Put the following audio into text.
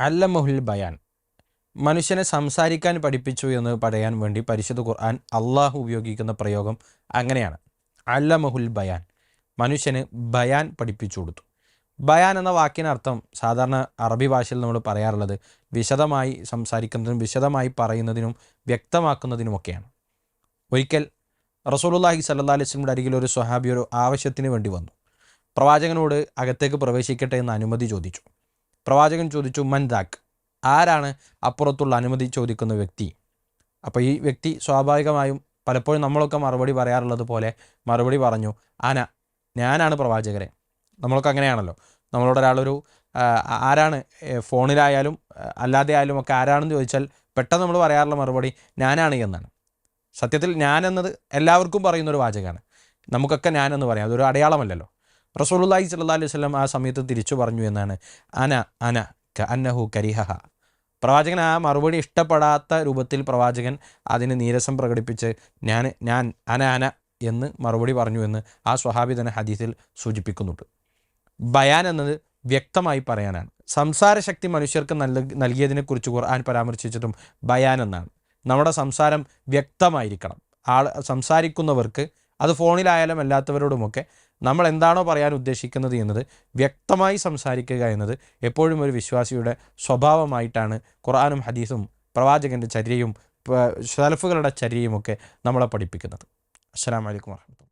അല്ലമഹുൽ ബയാൻ. മനുഷ്യനെ സംസാരിക്കാൻ പഠിപ്പിച്ചു എന്ന് പറയാൻ വേണ്ടി പരിശുദ്ധ ഖുർആൻ അള്ളാഹു ഉപയോഗിക്കുന്ന പ്രയോഗം അങ്ങനെയാണ്. അല്ലമഹുൽ ബയാൻ. മനുഷ്യന് ബയാൻ പഠിപ്പിച്ചു കൊടുത്തു. ബയാൻ എന്ന വാക്കിനർത്ഥം സാധാരണ അറബി ഭാഷയിൽ നമ്മൾ പറയാറുള്ളത് വിശദമായി സംസാരിക്കുന്നതിനും വിശദമായി പറയുന്നതിനും വ്യക്തമാക്കുന്നതിനുമൊക്കെയാണ് ഒരിക്കൽ റസൂലുള്ളാഹി സല്ലല്ലാഹു അലൈഹി വസല്ലമയുടെ അരികിൽ ഒരു സ്വഹാബി ഒരു ആവശ്യത്തിന് വേണ്ടി വന്നു. പ്രവാചകനോട് അകത്തേക്ക് പ്രവേശിക്കട്ടെ എന്ന് അനുമതി ചോദിച്ചു. പ്രവാചകൻ ചോദിച്ചു മൻദാക്ക് ആരാണ് അപ്പുറത്തുള്ള അനുമതി ചോദിക്കുന്ന വ്യക്തി? അപ്പോൾ ഈ വ്യക്തി സ്വാഭാവികമായും പലപ്പോഴും നമ്മളൊക്കെ മറുപടി പറയാറുള്ളത് പോലെ മറുപടി പറഞ്ഞു ആന ഞാനാണ് പ്രവാചകരെ. നമ്മളൊക്കെ അങ്ങനെയാണല്ലോ. നമ്മളോട് ഒരാളൊരു ആരാണ് ഫോണിലായാലും അല്ലാതെ ആയാലും ഒക്കെ ആരാണെന്ന് ചോദിച്ചാൽ പെട്ടെന്ന് നമ്മൾ പറയാറുള്ള മറുപടി ഞാനാണ് എന്നാണ്. സത്യത്തിൽ ഞാൻ എല്ലാവർക്കും പറയുന്നൊരു വാചകമാണ്. നമുക്കൊക്കെ ഞാനെന്ന് പറയാം. അതൊരു അടയാളമല്ലല്ലോ. റസൂലുള്ളാഹി സ്വല്ലല്ലാഹി അലൈഹി വസല്ലം ആ സമയത്ത് തിരിച്ചു പറഞ്ഞു എന്നാണ്. അന അന ക അന്നഹു കരിഹഹ. പ്രവാചകൻ ആ മറുപടി ഇഷ്ടപ്പെടാത്ത രൂപത്തിൽ പ്രവാചകൻ അതിന് നീരസം പ്രകടിപ്പിച്ച് ഞാൻ ഞാൻ അന അന എന്ന് മറുപടി പറഞ്ഞു എന്ന് ആ സ്വഹാബി തന്നെ ഹദീസിൽ സൂചിപ്പിക്കുന്നുണ്ട്. ബയാൻ എന്നത് വ്യക്തമായി പറയാനാണ്. സംസാരശക്തി മനുഷ്യർക്ക് നല്ല നൽകിയതിനെക്കുറിച്ച് ഖുർആൻ പരാമർശിച്ചിട്ടും ബയാൻ എന്നാണ്. നമ്മുടെ സംസാരം വ്യക്തമായിരിക്കണം. ആൾ സംസാരിക്കുന്നവർക്ക് അത് ഫോണിലായാലും അല്ലാത്തവരോടുമൊക്കെ നമ്മൾ എന്താണോ പറയാൻ ഉദ്ദേശിക്കുന്നത് എന്നത് വ്യക്തമായി സംസാരിക്കുക എന്നത് എപ്പോഴും ഒരു വിശ്വാസിയുടെ സ്വഭാവമായിട്ടാണ് ഖുർആാനും ഹദീസും പ്രവാചകന്റെ ചര്യയും സെൽഫുകളുടെ ചര്യയുമൊക്കെ നമ്മളെ പഠിപ്പിക്കുന്നത്. അസ്സാം വലൈക്കും വാഹമത്തുള്ള